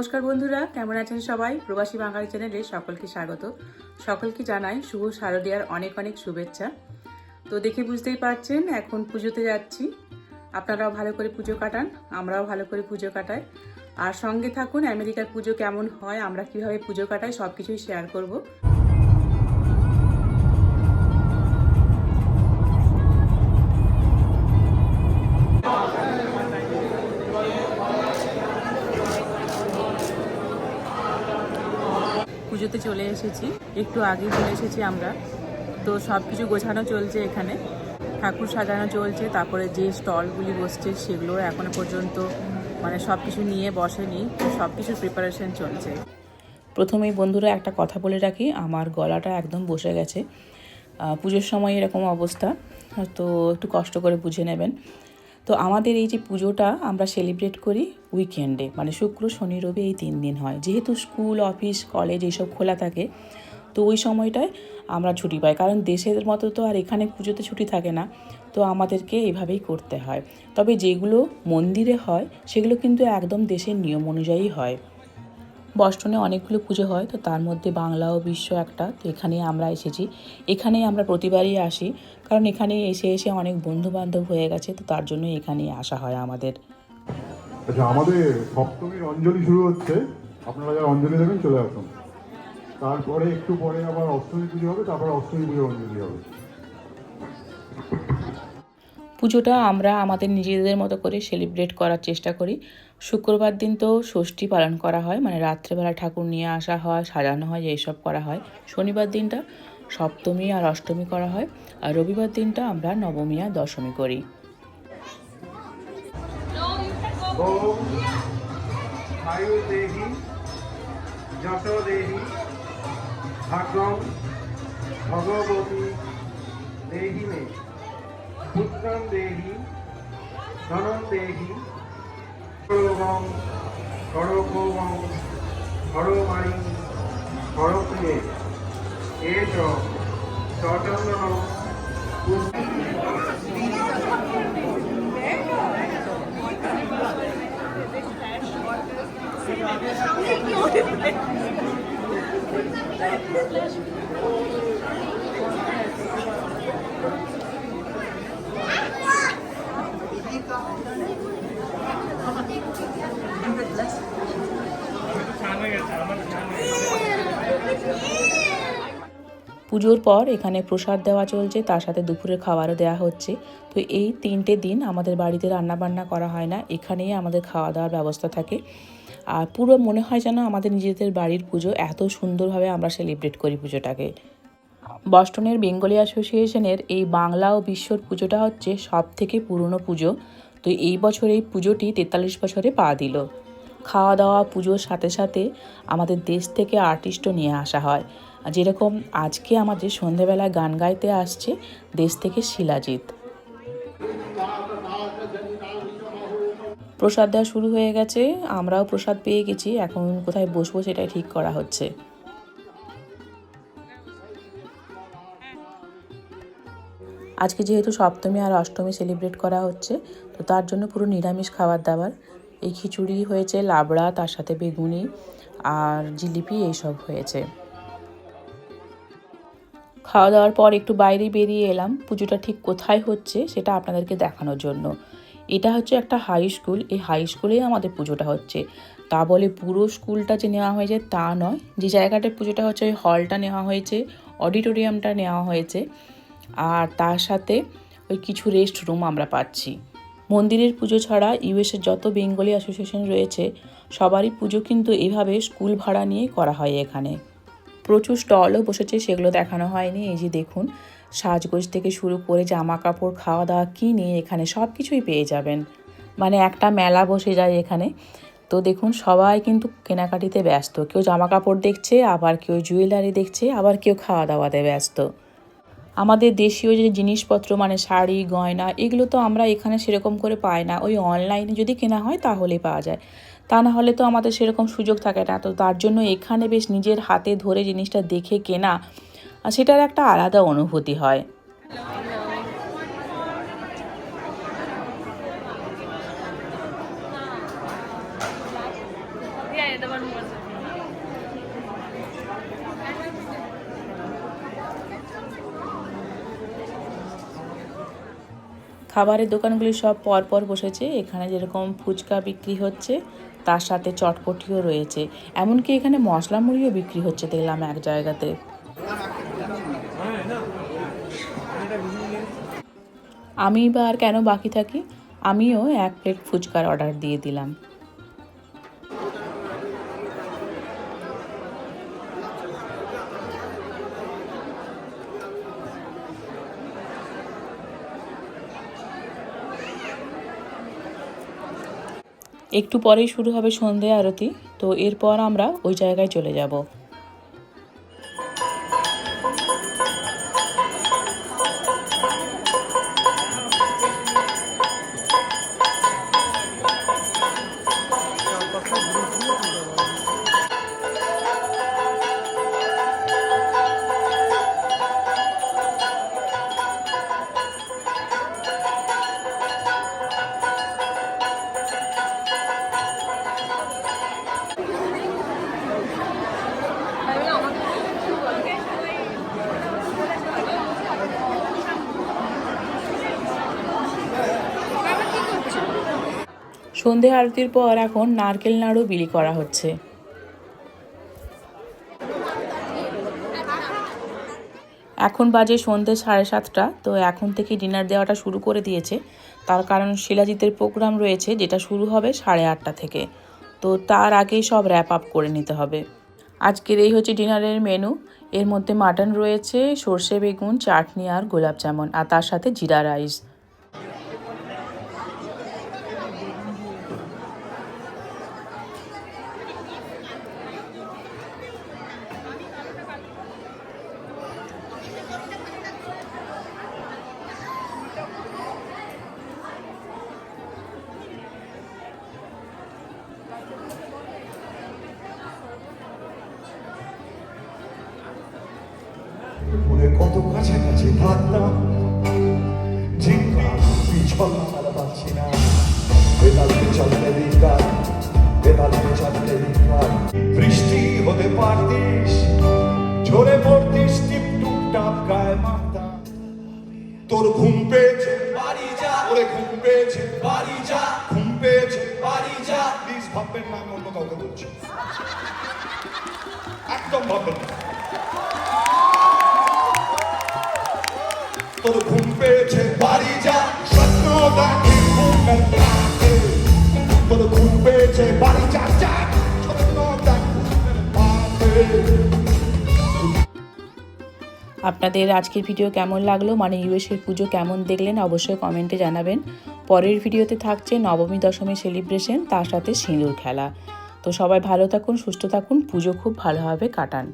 নমস্কার বন্ধুরা, কেমন আছেন সবাই? প্রবাসী বাঙালি চ্যানেলে সকলকে স্বাগত। সকলকে জানাই শুভ শারদীয়ার অনেক অনেক শুভেচ্ছা। তো দেখে বুঝতেই পারছেন, এখন পুজোতে যাচ্ছি। আপনারাও ভালো করে পুজো কাটান, আমরাও ভালো করে পুজো কাটাই। আর সঙ্গে থাকুন, আমেরিকার পুজো কেমন হয়, আমরা কীভাবে পুজো কাটাই সব কিছুই শেয়ার করব। এসেছি। একটু আগে চলে এসেছি আমরা। তো সব কিছু গোছানো চলছে এখানে। ঠাকুর সাজানো চলছে, তারপরে যে স্টলগুলি বসছে সেগুলো এখনও পর্যন্ত মানে সব কিছু নিয়ে বসেনি সব কিছুর প্রিপারেশন চলছে। প্রথমেই বন্ধুরা একটা কথা বলে রাখি, আমার গলাটা একদম বসে গেছে। পুজোর সময় এরকম অবস্থা, তো একটু কষ্ট করে বুঝে নেবেন। তো আমাদের এই যে পুজোটা আমরা সেলিব্রেট করি উইকেন্ডে মানে শুক্র, শনি, রবি এই তিন দিন হয়। যেহেতু স্কুল অফিস কলেজ এইসব খোলা থাকে, তো ওই সময়টায় আমরা ছুটি পাই। কারণ দেশের মতো তো আর এখানে পুজোতে ছুটি থাকে না, তো আমাদেরকে এভাবেই করতে হয়। তবে যেগুলো মন্দিরে হয়, সেগুলো কিন্তু একদম দেশের নিয়ম অনুযায়ী হয়। বস্টনে অনেকগুলো পুজো হয়, তো তার মধ্যে বাংলা ও বিশ্ব একটা, তো এখানে আমরা এসেছি। এখানেই আমরা প্রতিবারই আসি, কারণ এখানে এসে এসে অনেক বন্ধু বান্ধব হয়ে গেছে, তো তার জন্য এখানেই আসা হয় আমাদের। আচ্ছা আমাদের সপ্তমীর অঞ্জলি শুরু হচ্ছে, আপনারা যারা অঞ্জলি দেবেন চলে আসুন। তারপরে একটু পরে আবার অষ্টমী পুজো হবে, তারপরে অষ্টমী পুজোর অঞ্জলি হবে। পুজোটা আমরা আমাদের নিজেদের মতো করে সেলিব্রেট করার চেষ্টা করি শুক্রবার দিন তো ষষ্ঠী পালন করা হয় মানে রাত্রেবেলা ঠাকুর নিয়ে আসা হয় সাজানো হয় এইসব করা হয় শনিবার দিনটা সপ্তমী আর অষ্টমী করা হয় আর রবিবার দিনটা আমরা নবমী আর দশমী করি ভগবতী দেহি পুত্রম দেহি ধনম দেহি করবং করকোবং হরমারি হরপ্রিয়ে এষ সচন্দন পুজোর পর এখানে প্রসাদ দেওয়া চলছে, তার সাথে দুপুরের খাবারও দেওয়া হচ্ছে। তো এই তিনটে দিন আমাদের বাড়িতে রান্না বান্না করা হয় না, এখানেই আমাদের খাওয়া দাওয়ার ব্যবস্থা থাকে। আর পুরো মনে হয় যেন আমাদের নিজেদের বাড়ির পুজো এত সুন্দরভাবে আমরা সেলিব্রেট করি পুজোটাকে। বস্টনের বেঙ্গলি অ্যাসোসিয়েশনের এই বাংলা ও বিশ্বর পুজোটা হচ্ছে সব থেকে পুরনো পুজো। তো এই বছর এই পুজোটি তেতাল্লিশ বছরে পা দিল। খাওয়া দাওয়া পুজোর সাথে সাথে আমাদের দেশ থেকে আর্টিস্টও নিয়ে আসা হয়। যেরকম আজকে আমাদের সন্ধেবেলায় গান গাইতে আসছে দেশ থেকে শিলাজিৎ। প্রসাদ দেওয়া শুরু হয়ে গেছে, আমরাও প্রসাদ পেয়ে গেছি, এখন কোথায় বসবো সেটাই ঠিক করা হচ্ছে। আজকে যেহেতু সপ্তমী আর অষ্টমী সেলিব্রেট করা হচ্ছে, তো তার জন্য পুরো নিরামিষ খাবার দাবার। এই খিচুড়ি হয়েছে, লাবড়া, তার সাথে বেগুনি আর জিলিপি, এইসব হয়েছে। খাওয়া দাওয়ার পর একটু বাইরে বেরিয়ে এলাম। পুজোটা ঠিক কোথায় হচ্ছে সেটা আপনাদেরকে দেখানোর জন্য। এটা হচ্ছে একটা হাই স্কুল এই হাই স্কুলেই আমাদের পুজোটা হচ্ছে। তা বলে পুরো স্কুলটা যে নেওয়া হয়েছে তা নয়। যে জায়গাটায় পুজোটা হচ্ছে ওই হলটা নেওয়া হয়েছে অডিটোরিয়ামটা নেওয়া হয়েছে। আর তার সাথে ওই কিছু রেস্ট রুম আমরা পাচ্ছি। মন্দিরের পুজো ছাড়া ইউএসের যত বেঙ্গলি অ্যাসোসিয়েশন রয়েছে, সবারই পুজো কিন্তু এভাবে স্কুল ভাড়া নিয়েই করা হয় এখানে। প্রচুর স্টলও বসেছে, সেগুলো দেখানো হয়নি। এই যে দেখুন, সাজগোজ থেকে শুরু করে জামা কাপড় খাওয়া দাওয়া কী নিয়ে এখানে সব কিছুই পেয়ে যাবেন। মানে একটা মেলা বসে যায় এখানে। তো দেখুন, সবাই কিন্তু কেনাকাটিতে ব্যস্ত। কেউ জামা কাপড় দেখছে, আবার কেউ জুয়েলারি দেখছে, আবার কেউ খাওয়া দাওয়াতে ব্যস্ত। আমাদের দেশীয় যে জিনিসপত্র মানে শাড়ি, গয়না, এগুলো তো আমরা এখানে সেরকম করে পাই না। ওই অনলাইনে যদি কেনা হয় তাহলে পাওয়া যায়। তা না হলে তো আমাদের সেরকম সুযোগ থাকে না। তো তার জন্য এখানে বেশ নিজের হাতে ধরে জিনিসটা দেখে কেনা, সেটার একটা আলাদা অনুভূতি হয়। খাবারের দোকানগুলি সব পরপর বসেছে। এখানে যেরকম ফুচকা বিক্রি হচ্ছে, তার সাথে চটপটিও রয়েছে। এমনকি এখানে মশলা মুড়িও বিক্রি হচ্ছে দেখলাম এক জায়গাতে। আমি বা আর কেন বাকি থাকি? আমিও এক প্লেট ফুচকার অর্ডার দিয়ে দিলাম। একটু পরেই শুরু হবে সন্ধে আরতি তো এরপর আমরা ওই জায়গায় চলে যাব। সন্ধে আরতির পর এখন নারকেল নাড়ু বিলি করা হচ্ছে। এখন বাজে সন্ধে সাড়ে সাতটা, তো এখন থেকে ডিনার দেওয়াটা শুরু করে দিয়েছে। তার কারণ শিলাজিতের প্রোগ্রাম রয়েছে, যেটা শুরু হবে সাড়ে আটটা থেকে। তো তার আগেই সব র্যাপ আপ করে নিতে হবে। আজকের এই হচ্ছে ডিনারের মেনু এর মধ্যে মাটন রয়েছে, সর্ষে বেগুন, চাটনি আর গোলাপ জামুন, আর তার সাথে জিরা রাইস মনে কত কাছাকাছি থাকতাম। ঝিঙ্কা পিছল আর পাচ্ছি না। বেতালকে চলতে দিনকার বেতালকে চলতে দিনকার বৃষ্টি হতে পারতিস ঝরে পড়তিস টিপ টুপ টাপ গায়ে মারতাম। তোর ঘুম পেয়েছে বাড়ি যা। ওরে ঘুম পেয়েছে। বাড়ি যা। ঘুম পেয়েছে। বাড়ি যা। প্লিজ ভাববেন না অন্য কাউকে বলছি। একদম ভাববেন না। তোর ঘুম পেয়েছে, বাড়ি যা। তোর ঘুম পেয়েছে, বাড়ি যা যা। আপনাদের আজকের ভিডিও কেমন লাগল মানে ইউএসের পুজো কেমন দেখলেন, অবশ্যই কমেন্টে জানাবেন। পরের ভিডিওতে থাকছে নবমী দশমী সেলিব্রেশন তার সাথে সিঁদুর খেলা। তো সবাই ভালো থাকুন, সুস্থ থাকুন, পুজো খুব ভালোভাবে কাটান।